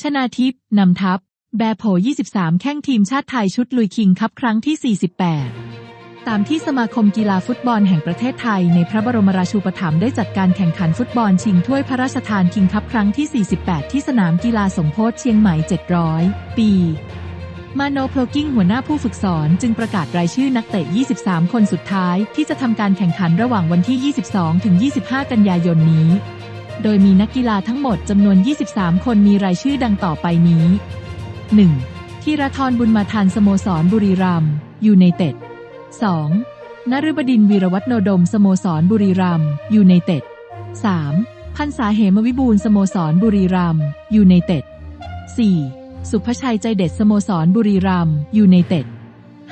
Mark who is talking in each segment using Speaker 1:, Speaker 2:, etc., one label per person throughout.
Speaker 1: ชนาทิพย์นำทัพ แบโผ 23 แข้งทีมชาติไทยชุดลุยคิงคัพครั้งที่ 48 ตามที่สมาคมกีฬาฟุตบอลแห่งประเทศไทยในพระบรมราชูปถัมภ์ได้จัดการแข่งขันฟุตบอลชิงถ้วยพระราชทานคิงคัพครั้งที่ 48 ที่สนามกีฬาสมโพธิเชียงใหม่ 700 ปีมาโนโพลกิ้งหัวหน้าผู้ฝึกสอนจึงประกาศรายชื่อนักเตะ 23 คนสุดท้ายที่จะทำการแข่งขันระหว่างวันที่ 22 ถึง 25 กันยายนนี้ โดยมีนักกีฬาทั้งหมดจำนวน 23 คนมีรายชื่อดังต่อไปนี้ 1. ธีรทรบุญมาทันสโมสรบุรีรัมย์ยูไนเต็ด 2. นฤบดินวีรวัฒโนดมสโมสรบุรีรัมย์ยูไนเต็ด 3. พันษาเหมวิบูลสโมสรบุรีรัมย์ยูไนเต็ด 4. สุภชัยใจเด็ดสโมสรบุรีรัมย์ยูไนเต็ด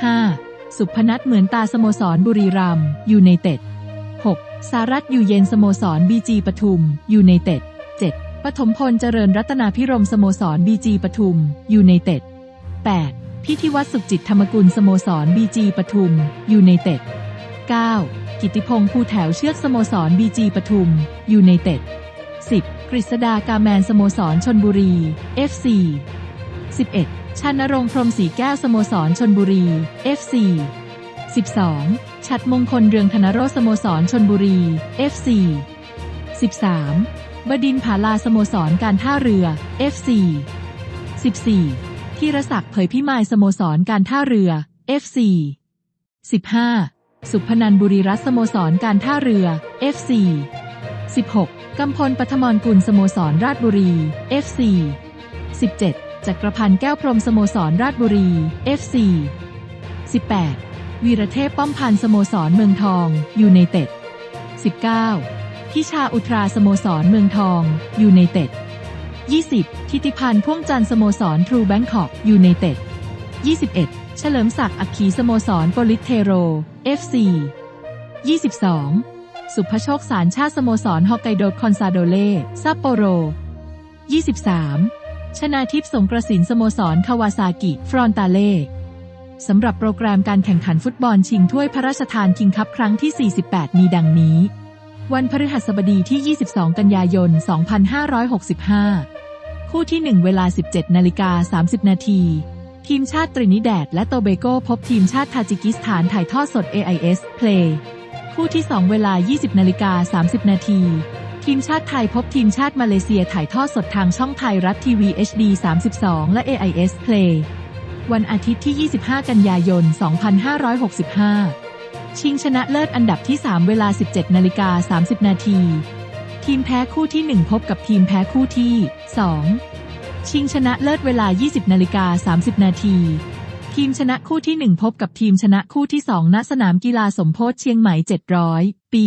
Speaker 1: 5. สุพนัทเหมือนตาสโมสรบุรีรัมย์ยูไนเต็ด 6. สารัตอยู่เย็นสโมสรบีจีปทุมยูไนเต็ด 7. ปฐมพลเจริญรัตนาพิรมสโมสรบีจีปทุมยูไนเต็ด 8. พิธีวัตรสุขจิตธรรมกุลสโมสรบีจีปทุมยูไนเต็ด 9. กิติพงษ์ภูแถวเชือกสโมสรบีจีปทุมยูไนเต็ด 10. กฤษดากาแมนสโมสรชนบุรี FC 11. ชานรงพรหมศรีแก้วสโมสรชนบุรี FC 12. ชัดมงคลเรืองธนโรสโมสรชนบุรี FC 13. บดินผาลาสโมสรการท่าเรือ FC 14. ธีรศักดิ์เผยพิมายสโมสรการท่าเรือ FC 15. สุพนันบุรีรัตสโมสรการท่าเรือ FC 16. กำพลปัทมรกุลสโมสรราชบุรี FC 17. จักรพันธ์แก้วพรมสโมสรราชบุรี FC 18. วีรเทพป้อมพันธ์สโมสรเมืองทอง ยูไนเต็ด 19. พิชาอุทราสโมสรเมืองทอง ยูไนเต็ด 20. ทิติพันธ์พ่วงจันทร์สโมสรทรูแบงคอก ยูไนเต็ด 21. เฉลิมศักดิ์อัคคีสโมสรโปลิเทโร FC 22. สุภโชคสารชาติสโมสรฮอกไกโดคอนซาโดเล่ซัปโปโร 23. ชนาทิพย์สงกระสินสโมสรคาวาซากิ ฟรอนตาเล่ สำหรับโปรแกรมการแข่งขันฟุตบอลชิงถ้วยพระราชทานคิงคัพครั้งที่ 48 มีดังนี้ วันพฤหัสบดีที่ 22 กันยายน 2565 คู่ที่ 1 เวลา 17 นาฬิกา 30 นาที ทีมชาติตรินิแดดและโตเบโกพบทีมชาติทาจิกิสถานถ่ายทอดสด AIS Play คู่ที่ 2 เวลา 20 นาฬิกา 30 นาทีทีมชาติไทยพบทีมชาติมาเลเซียถ่ายทอดสดทางช่องไทยรัฐทีวี HD 32 และ AIS Play วันอาทิตย์ที่ 25 กันยายน 2565 ชิงชนะเลิศอันดับที่ 3 เวลา 17นาฬิกา30 นาที ทีมแพ้คู่ที่ 1 พบกับทีมแพ้คู่ที่ 2 ชิงชนะเลิศเวลา 20นาฬิกา30 นาทีทีมชนะคู่ที่ 1 พบกับทีมชนะคู่ที่ 2 ณ สนามกีฬาสมโพธิเชียงใหม่ 700 ปี